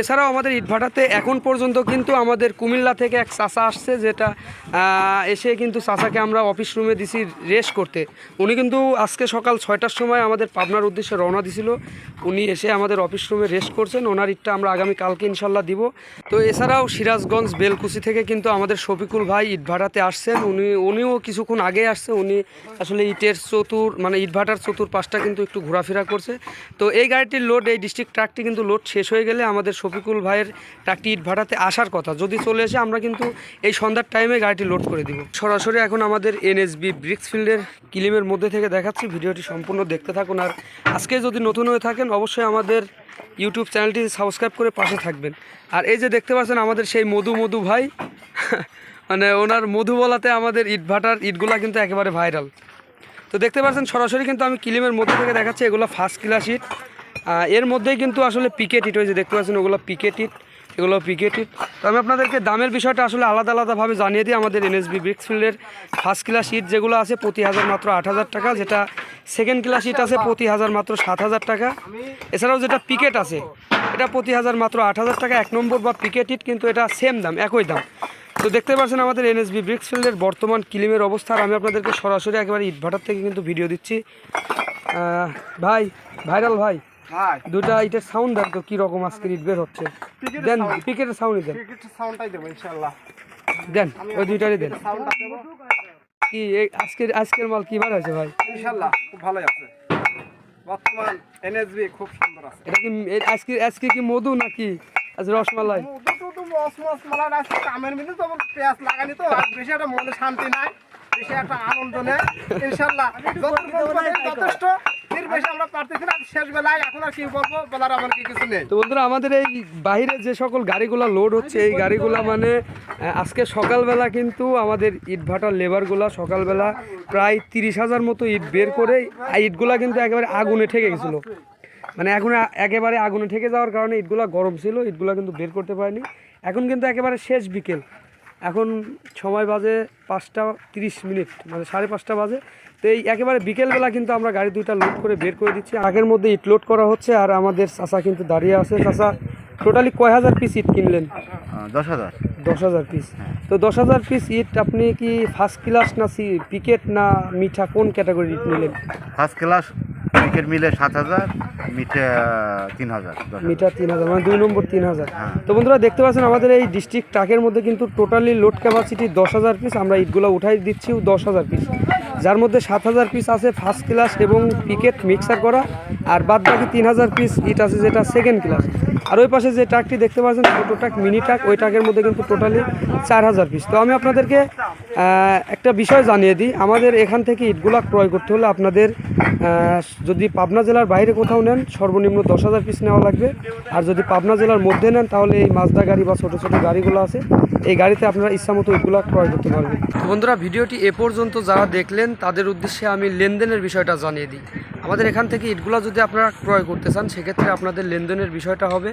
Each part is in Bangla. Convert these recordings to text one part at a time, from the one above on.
এছাড়াও আমাদের ইটভাটাতে এখন পর্যন্ত কিন্তু আমাদের কুমিল্লা থেকে এক চাষা আসছে যেটা এসে কিন্তু চাষাকে আমরা অফিস রুমে দিছি রেস্ট করতে। উনি কিন্তু আজকে সকাল ছয়টার সময় আমাদের পাবনার উদ্দেশ্যে রওনা দিছিল। উনি এসে আমাদের অফিস রুমে রেস্ট করছেন। ওনার ইটটা আমরা আগামী কালকে ইনশাল্লাহ দিব। তো এছাড়াও সিরাজগঞ্জ বেলকুচি থেকে কিন্তু আমাদের শফিকুল ভাই ইটভাটাতে আসছেন। উনি, উনিও কিছুক্ষণ আগে আসছে। উনি আসলে ইটের চতুর মানে ইটভাটার চতুর পাশটা কিন্তু একটু ঘোরাফেরা করছে। তো এই গাড়িটির লোড এই ডিস্ট্রিক্ট ট্রাকটি কিন্তু লোড শেষ হয়ে গেলে আমাদের শফিকুল ভাইয়ের ট্রাকটি ইট ভাটাতে আসার কথা। যদি চলে এসে আমরা কিন্তু এই সন্ধ্যার টাইমে গাড়িটি লোড করে দিব। সরাসরি এখন আমাদের এনএসবি ব্রিক্সফিল্ডের কিলিমের মধ্যে থেকে দেখাচ্ছি। ভিডিওটি সম্পূর্ণ দেখতে থাকুন। আর আজকে যদি নতুন হয়ে থাকেন, অবশ্যই আমাদের ইউটিউব চ্যানেলটি সাবস্ক্রাইব করে পাশে থাকবেন। আর এই যে দেখতে পাচ্ছেন, আমাদের সেই মধু মধু ভাই মানে ওনার মধু বলাতে আমাদের ইট ভাটার ইটগুলা কিন্তু একেবারে ভাইরাল তো দেখতে পাচ্ছেন, সরাসরি কিন্তু আমি কিলিমের মধ্যে থেকে দেখাচ্ছি, এগুলো ফার্স্ট ক্লাস ইট। এর মধ্যেই কিন্তু আসলে পিকেট ইট হয়েছে দেখতে পাচ্ছেন, ওগুলো পিকেট ইট এগুলো পিকেট ইট তো আমি আপনাদেরকে দামের বিষয়টা আসলে আলাদা আলাদাভাবে জানিয়ে দিই, আমাদের এনএসবি ব্রিক্সফিল্ডের ফার্স্ট ক্লাস ইট যেগুলো আছে প্রতি হাজার মাত্র আট হাজার টাকা, যেটা সেকেন্ড ক্লাস ইট আছে প্রতি হাজার মাত্র সাত হাজার টাকা। এছাড়াও যেটা পিকেট আছে, এটা প্রতি হাজার মাত্র আট হাজার টাকা, এক নম্বর বা পিকেট ইট কিন্তু এটা সেম দাম, একই দাম। তো দেখতে পাচ্ছেন আমাদের এনএসবি ব্রিক্সফিল্ডের বর্তমান কিলিমের অবস্থা আমি আপনাদেরকে সরাসরি একেবারে ইটভাটার থেকে কিন্তু ভিডিও দিচ্ছি। ভাই ভাইরাল ভাই ভাই। দুটা ইটের সাউন্ড দেন তো কীরকম আজকের ইট বের হচ্ছে। দেন। পিকেটের সাউন্ড দেন। ক্রিকেটের সাউন্ডটাই দেবো ইনশাআল্লাহ। দেন ওই দুইটারই দেন। কি এই আজকের আজকের মাল কি বার আছে ভাই? ইনশাআল্লাহ খুব ভালোই আছে। বর্তমান এনএসবি খুব সুন্দর আছে। এটা কি আজকে আজকে কি মধু নাকি? আজ রসমালাই। দুটো তো মস মস মালার আছে কামের মিলে তো পেঁয়াজ লাগানি তো আর বেশি একটা মনে শান্তি নাই বেশি একটা আনন্দ নেই। ইনশাআল্লাহ যতটুকু পারি যথেষ্ট আমাদের এই বাইরে যে সকল গাড়িগুলো লোড হচ্ছে, এই গাড়িগুলো মানে আজকে সকালবেলা কিন্তু আমাদের ইট ভাটার লেবারগুলা সকালবেলা প্রায় তিরিশ হাজার মতো ইট বের করে ইটগুলা কিন্তু একেবারে আগুনে ঠেকে গেছিল। মানে এখন একেবারে আগুনে ঠেকে যাওয়ার কারণে ইটগুলা গরম ছিল, ইটগুলা কিন্তু বের করতে পারেনি। এখন কিন্তু একেবারে শেষ বিকেল। এখন সময় বাজে পাঁচটা তিরিশ মিনিট মানে সাড়ে পাঁচটা বাজে। তো এই একেবারে বিকেলবেলা কিন্তু আমরা গাড়ি দুইটা লোড করে বের করে দিচ্ছি। আগের মধ্যে ইট লোড করা হচ্ছে আর আমাদের চাষা কিন্তু দাঁড়িয়ে আছে। চাষা টোটালি কয় হাজার পিস ইট কিনলেন? দশ হাজার। দশ হাজার পিস তো দশ হাজার পিস ইট আপনি কি ফার্স্ট ক্লাস না সি পিকেট না মিঠা কোন ক্যাটাগরির ইট নিলেন? ফার্স্ট ক্লাস ক্রিকেট মিলে সাত হাজার মিঠে তিন হাজার মিটার তিন হাজার মানে দুই নম্বর তিন হাজার। হ্যাঁ। তো বন্ধুরা দেখতে পাচ্ছেন আমাদের এই ডিস্ট্রিক্ট ট্রাকের মধ্যে কিন্তু টোটালি লোড ক্যাপাসিটি দশ হাজার পিস আমরা ইটগুলো উঠাই দিচ্ছি দশ হাজার পিস যার মধ্যে সাত হাজার পিস আছে ফার্স্ট ক্লাস এবং পিকেট মিক্সার করা আর বাদ বাকি তিন হাজার পিস ইট আছে যেটা সেকেন্ড ক্লাস আর ওই পাশে যে ট্রাকটি দেখতে পাচ্ছেন, ছোটো ট্রাক মিনি ট্রাক ওই ট্রাকের মধ্যে কিন্তু টোটালি চার হাজার পিস তো আমি আপনাদেরকে একটা বিষয় জানিয়ে দিই। আমাদের এখান থেকে ইটগুলা ক্রয় করতে হলে আপনাদের যদি পাবনা জেলার বাইরে কোথাও নেন, সর্বনিম্ন দশ হাজার পিস নেওয়া লাগবে। আর যদি পাবনা জেলার মধ্যে নেন, তাহলে এই মাজদা গাড়ি বা ছোটো ছোটো গাড়িগুলো আছে এই গাড়িতে আপনারা ইচ্ছামতো ইটগুলো ক্রয় করতে পারবেন। বন্ধুরা, ভিডিওটি এ পর্যন্ত যারা দেখলেন, তাদের উদ্দেশ্যে আমি লেনদেনের বিষয়টা জানিয়ে দিই। আমাদের এখান থেকে ইটগুলো যদি আপনারা ক্রয় করতে চান, সেক্ষেত্রে আপনাদের লেনদেনের বিষয়টা হবে।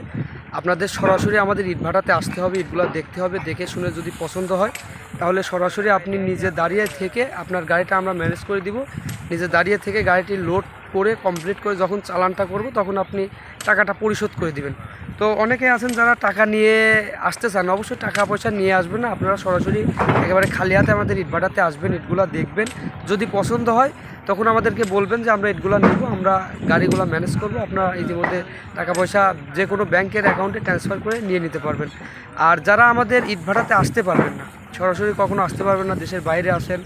আপনাদের সরাসরি আমাদের ইট ভাটাতে আসতে হবে ইটগুলো দেখতে হবে, দেখে শুনে যদি পছন্দ হয়, তাহলে সরাসরি আপনি নিজে দাঁড়িয়ে থেকে আপনার গাড়িটা আমরা ম্যানেজ করে দিব। নিজে দাঁড়িয়ে থেকে গাড়িটি লোড করে কমপ্লিট করে যখন চালানটা করব, তখন আপনি টাকাটা পরিশোধ করে দিবেন। তো অনেকে আছেন যারা টাকা নিয়ে আসতে চান, অবশ্যই টাকা পয়সা নিয়ে আসবেন না। আপনারা সরাসরি একেবারে খালি হাতে আমাদের ইটভাটাতে আসবেন, ইটগুলো দেখবেন। যদি পছন্দ হয়, তখন আমাদেরকে বলবেন যে, আমরা ইটগুলো নেব, আমরা গাড়িগুলো ম্যানেজ করব। আপনারা ইতিমধ্যে টাকা পয়সা যে কোনো ব্যাংকের অ্যাকাউন্টে ট্রান্সফার করে নিয়ে নিতে পারবেন। আর যারা আমাদের ইটভাটাতে আসতে পারবেন না সরাসরি কখনো আসতে পারবেন না, দেশের বাইরে আসেন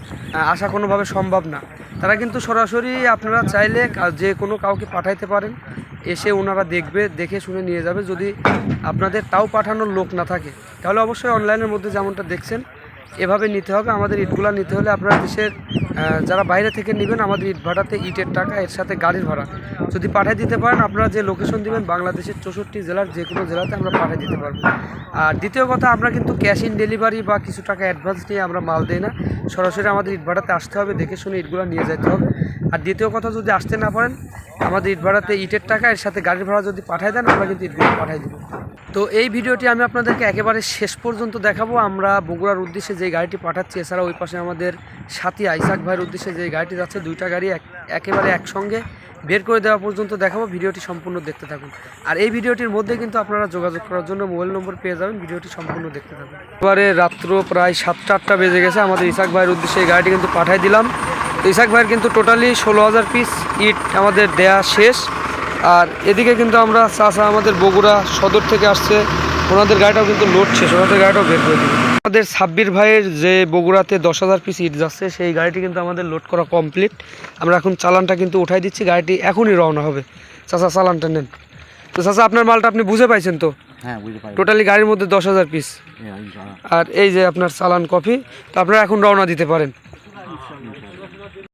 আসা কোনোভাবে সম্ভব না। তারা কিন্তু সরাসরি আপনারা চাইলে যে কোনো কাউকে পাঠাইতে পারেন, এসে ওনারা দেখবে, দেখে শুনে নিয়ে যাবে। যদি আপনাদের তাও পাঠানোর লোক না থাকে, তাহলে অবশ্যই অনলাইনের মধ্যে যেমনটা দেখছেন এভাবে নিতে হবে, আমাদের ইটগুলা নিতে হলে আপনারা দেশের যারা বাইরে থেকে নেবেন, আমাদের ইট ভাড়াতে ইটের টাকা, এর সাথে গাড়ির ভাড়া। যদি পাঠিয়ে দিতে পারেন, আপনারা যে লোকেশন দিবেন, বাংলাদেশের চৌষট্টি জেলার যে কোনো জেলাতে আমরা পাঠিয়ে দিতে পারব। আর দ্বিতীয় কথা, আমরা কিন্তু ক্যাশ ইন ডেলিভারি বা কিছু টাকা অ্যাডভান্স নিয়ে আমরা মাল দিই না। সরাসরি আমাদের ইট ভাড়াতে আসতে হবে, দেখে শুনে ইটগুলো নিয়ে যেতে হবে। আর দ্বিতীয় কথা, যদি আসতে না পারেন, আমাদের ইট ভাড়াতে ইটের টাকা, এর সাথে গাড়ির ভাড়া যদি পাঠিয়ে দেন, আমরা কিন্তু ইটগুলো পাঠিয়ে দেবো। তো এই ভিডিওটি আমি আপনাদেরকে একেবারে শেষ পর্যন্ত দেখাবো। আমরা বগুড়ার উদ্দেশ্যে যে গাড়িটি পাঠাচ্ছি এছাড়া ওই পাশে আমাদের সাথী আইসাক ভাইয়ের উদ্দেশ্যে যে গাড়িটি যাচ্ছে, দুইটা গাড়ি এক- একেবারে একসঙ্গে বের করে দেওয়া পর্যন্ত দেখাবো। ভিডিওটি সম্পূর্ণ দেখতে থাকুন। আর এই ভিডিওটির মধ্যে কিন্তু আপনারা যোগাযোগ করার জন্য মোবাইল নম্বর পেয়ে যাবেন। ভিডিওটি সম্পূর্ণ দেখতে থাকুন। এবারে রাত্র প্রায় সাতটা আটটা বেজে গেছে। আমাদের ইসাক ভাইয়ের উদ্দেশ্যে এই গাড়িটি কিন্তু পাঠাই দিলাম। ইসাক ভাইয়ের কিন্তু টোটালি ষোলো হাজার পিস ইট আমাদের দেয়া শেষ। আর এদিকে কিন্তু আমরা চাষা আমাদের বগুড়া সদর থেকে আসছে। ওনাদের গাড়িটাও কিন্তু লোড শেষ ওনাদের গাড়িটাও বের করে দিবে। আমাদের সাব্বির ভাইয়ের যে বগুড়াতে দশ হাজার পিস ইট যাচ্ছে সেই গাড়িটি কিন্তু আমাদের লোড করা কমপ্লিট আমরা এখন চালানটা কিন্তু উঠাই দিচ্ছি গাড়িটি এখনই রওনা হবে। চাষা চালানটা নেন। তো চাষা আপনার মালটা আপনি বুঝে পাইছেন তো? হ্যাঁ টোটালি গাড়ির মধ্যে দশ হাজার পিস আর এই যে আপনার চালান কফি তো আপনারা এখন রওনা দিতে পারেন।